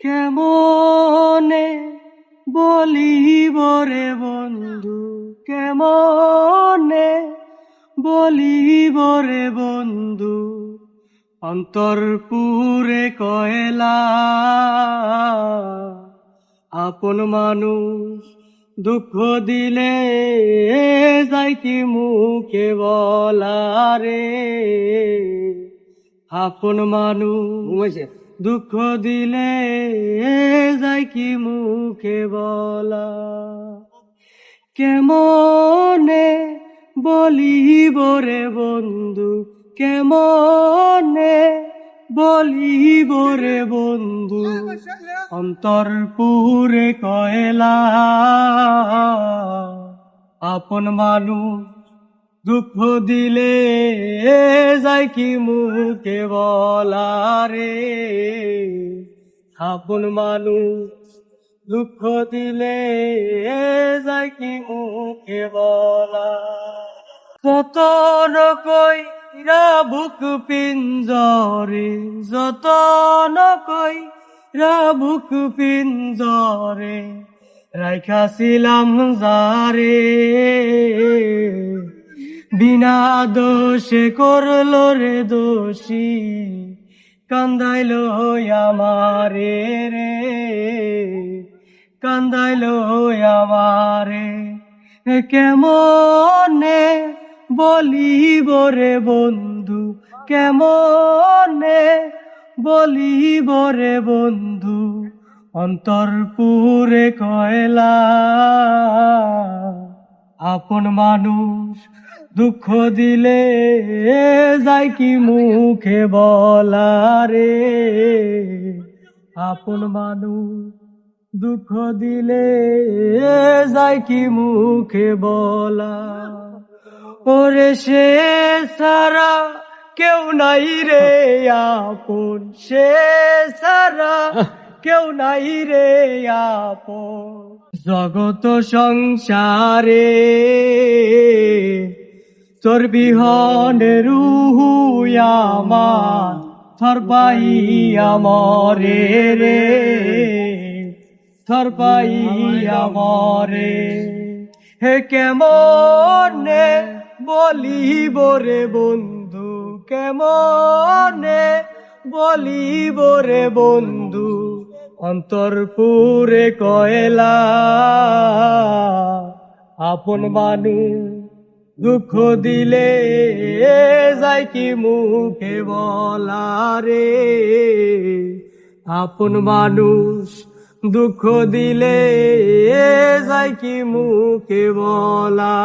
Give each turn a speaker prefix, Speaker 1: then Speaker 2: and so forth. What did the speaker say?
Speaker 1: কেমনে বলিব রে বন্ধু? কেমনে বলিব রে বন্ধু? অন্তরপুরে কয়লা, আপন মানুষ দুঃখ দিলে যাই কি মুখে বলা রে। আপন মানুষ দুঃখ দিলে যাই কি মুখে বলা। কেমনে বলিব রে বন্ধু, কেমনে বলিব রে বন্ধু? অন্তরপুরে কয়লা, আপন মানুষ দুঃখ দিলে যাই কি মুখে বলা রে আপন মানুষ দুঃখ দিলে যাই কি মুখে বলা কত নকই বুক পিঞ্জরে, যত নকই বুক পিঞ্জরে রাইখাছিলাম যারে। বিনা দোষে করল রে দোষী, কান্দাইল আমারে রে, কান্দাইল আমারে। কেমনে বলিব রে বন্ধু, কেমনে বলিব রে বন্ধু, অন্তরপুরে কয়লা আপন মানুষ দুঃখ দিলে যাই কি মুখে বলা রে আপন মানুষ দুঃখ দিলে যাই কি মুখে বলা? ওরে সে সারা কেউ নাই রে আপন, সে সারা কেউ নাই রে আপন। জগত সংসারে তোর বিহনে রুহু আমার, থর পাই আমরে রে। থর পাই আমরে। হে কেমনে বলিব রে বন্ধু, কেমনে বলিব রে বন্ধু? অন্তরপুরে কয়লা, আপন মানুষ দুঃখ দিলে যাই কি মুখে বলা রে আপন মানুষ দুঃখ দিলে যাই কি মুখে বলা?